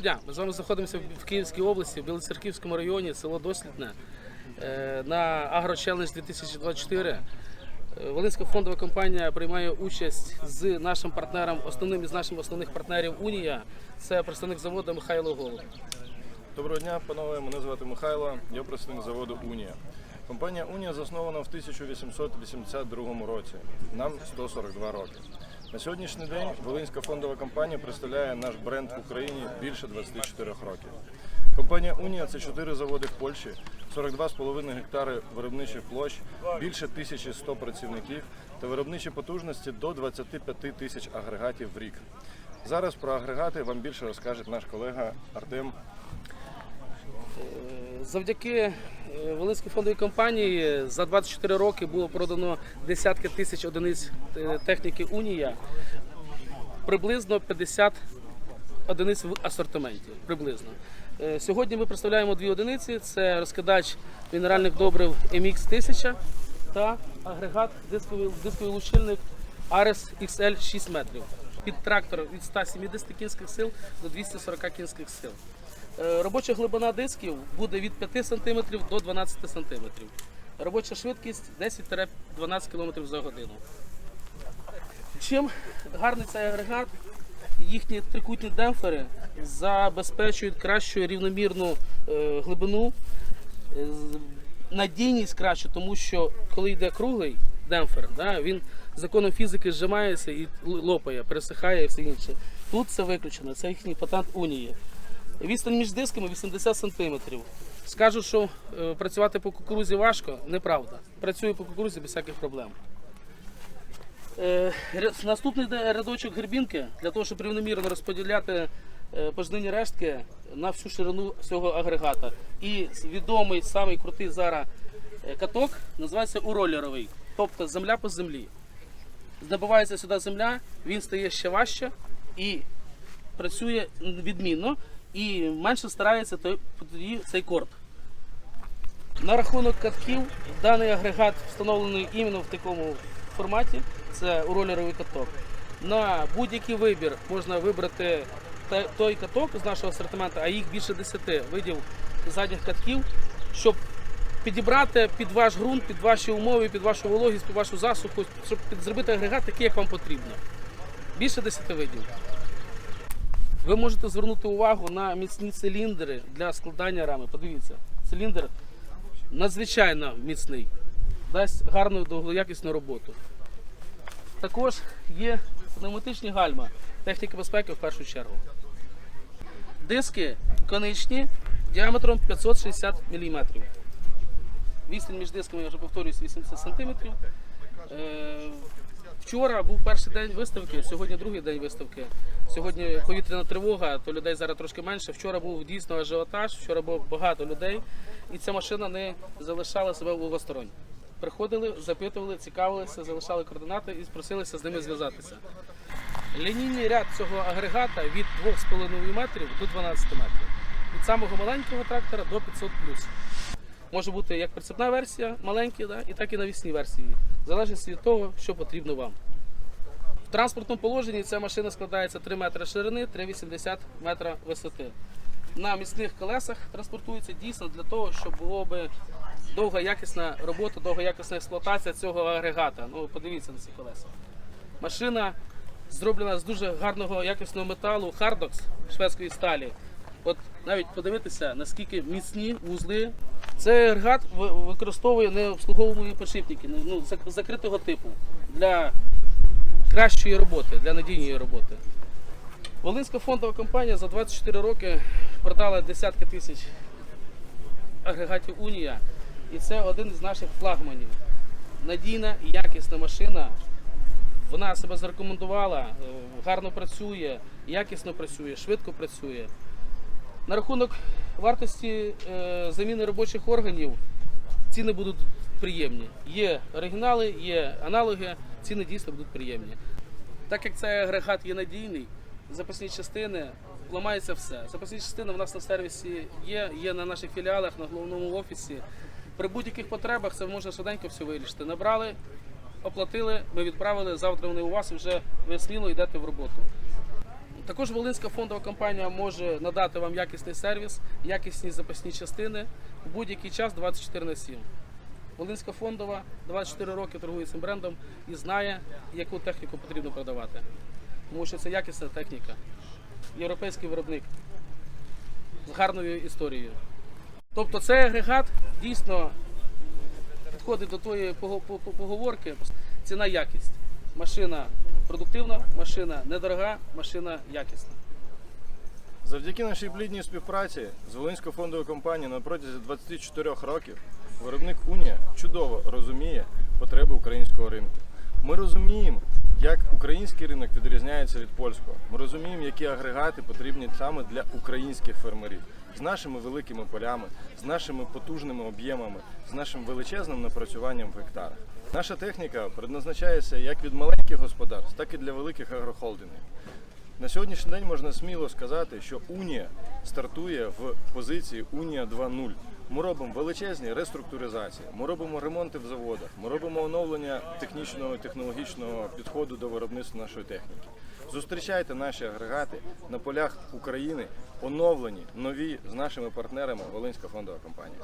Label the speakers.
Speaker 1: Доброго дня. Ми з вами знаходимося в Київській області, в Білоцерківському районі, село Дослідне е, на Агрочелендж 2024. Е, Волинська фондова компанія приймає участь з нашим партнером, основним із наших основних партнерів Унія. Це представник заводу Михайло Голуб.
Speaker 2: Доброго дня, панове. Мене звати Михайло. Я представник заводу Унія. Компанія Унія заснована в 1882 році. Нам 142 роки. На сьогоднішній день Волинська фондова компанія представляє наш бренд в Україні більше 24 років. Компанія Унія це 4 заводи в Польщі, 42,5 гектари виробничих площ, більше 1100 працівників та виробничі потужності до 25 тисяч агрегатів в рік. Зараз про агрегати вам більше розкаже наш колега Артем
Speaker 1: Завдяки е, Волинській фондовій компанії за 24 роки було продано десятки тисяч одиниць е, техніки Унія, приблизно 50 одиниць в асортименті. Приблизно. Е, Сьогодні ми представляємо дві одиниці: це розкидач мінеральних добрив MX 1000 та агрегат дисковий, дисковий лучильник Ares XL 6 метрів. Під трактор від 170 кінських сил до 240 кінських сил. Е, Робоча глибина дисків буде від 5 см до 12 см. Робоча швидкість 10-12 км за годину. Чим гарний цей агрегат? Їхні трикутні демпфери забезпечують кращу рівномірну е, глибину, е, надійність кращу, тому що коли йде круглий демпфер, він законом фізики зжимається і лопає, пересихає і все інше. Тут це виключено, це їхній патент унії. Відстань між дисками 80 см. Скажу, що е, працювати по кукурузі важко, неправда. Працюю по кукурузі без всяких проблем. Е, Наступний рядочок грибінки для того, щоб рівномірно розподіляти е, пожнивні рештки на всю ширину цього агрегата. І відомий самий крутий зараз каток називається уролеровий, тобто земля по землі. Здобувається сюди земля, він стає ще важче і працює відмінно і менше старається тоді цей корд. На рахунок катків, даний агрегат встановлений іменно в такому форматі. Це уролеровий каток. На будь-який вибір можна вибрати той каток з нашого асортименту, а їх більше 10 видів задніх катків, щоб підібрати під ваш ґрунт, під ваші умови, під вашу вологість, під вашу засуху, щоб зробити агрегат такий, як вам потрібно. Більше 10 видів. Ви можете звернути увагу на міцні циліндри для складання рами. Подивіться, циліндр надзвичайно міцний, дасть гарну довгоякісну роботу. Також є пневматичні гальма, техніка безпеки в першу чергу. Диски коничні діаметром 560 мм. Відстань між дисками, я вже повторююсь, 80 см. Вчора був перший день виставки, сьогодні другий день виставки. Сьогодні повітряна тривога, то людей зараз трошки менше. Вчора був дійсно ажіотаж, вчора було багато людей, і ця машина не залишала себе у осторонь. Приходили, запитували, цікавилися, залишали координати і просилися з ними зв'язатися. Лінійний ряд цього агрегата від 2,5 метрів до 12 метрів. Від самого маленького трактора до 500 Може бути як прицепна версія, маленькі, да, і так і навісні версії. Залежить від того, що потрібно вам. В транспортному положенні ця машина складається 3 метри ширини, 3,80 метра висоти. На міцних колесах транспортується дійсно для того, щоб було би довга якісна робота, довга якісна експлуатація цього агрегата. Ну, подивіться на ці колеса. Машина зроблена з дуже гарного якісного металу Hardox шведської сталі. От навіть подивитися, наскільки міцні вузли. Цей агрегат використовує необслуговувані підшипники ну, закритого типу для кращої роботи, для надійної роботи. Волинська фондова компанія за 24 роки продала десятки тисяч агрегатів Унія. І це один із наших флагманів. Надійна і якісна машина. Вона себе зарекомендувала, е, гарно працює, якісно працює, швидко працює. На рахунок вартості е, заміни робочих органів ціни будуть приємні. Є оригінали, є аналоги, ціни дійсно будуть приємні. Так як цей агрегат є надійний, запасні частини ламається все. Запасні частини в нас на сервісі є, є на наших філіалах, на головному офісі. При будь-яких потребах це можна швиденько все вирішити. Набрали, оплатили, ми відправили. Завтра вони у вас вже ви сміло йдете в роботу. Також Волинська фондова компанія може надати вам якісний сервіс, якісні запасні частини у будь-який час 24 на 7. Волинська фондова 24 роки торгує цим брендом і знає, яку техніку потрібно продавати. Тому що це якісна техніка, європейський виробник з гарною історією. Тобто цей агрегат дійсно підходить до по- поговорки. Ціна якість. Машина продуктивна, машина недорога, машина якісна.
Speaker 2: Завдяки нашій плідній співпраці з Волинською фондовою компанією на протязі 24 років виробник Унія чудово розуміє потреби українського ринку. Ми розуміємо, як український ринок відрізняється від польського. Ми розуміємо, які агрегати потрібні саме для українських фермерів з нашими великими полями, з нашими потужними об'ємами, з нашим величезним напрацюванням в гектарах. Наша техніка предназначається як від маленьких господарств, так і для великих агрохолдингів. На сьогоднішній день можна сміло сказати, що Унія стартує в позиції Унія 2.0. Ми робимо величезні реструктуризації, ми робимо ремонти в заводах, ми робимо оновлення технічного і технологічного підходу до виробництва нашої техніки. Зустрічайте наші агрегати на полях України, оновлені, нові з нашими партнерами Волинська фондова компанія.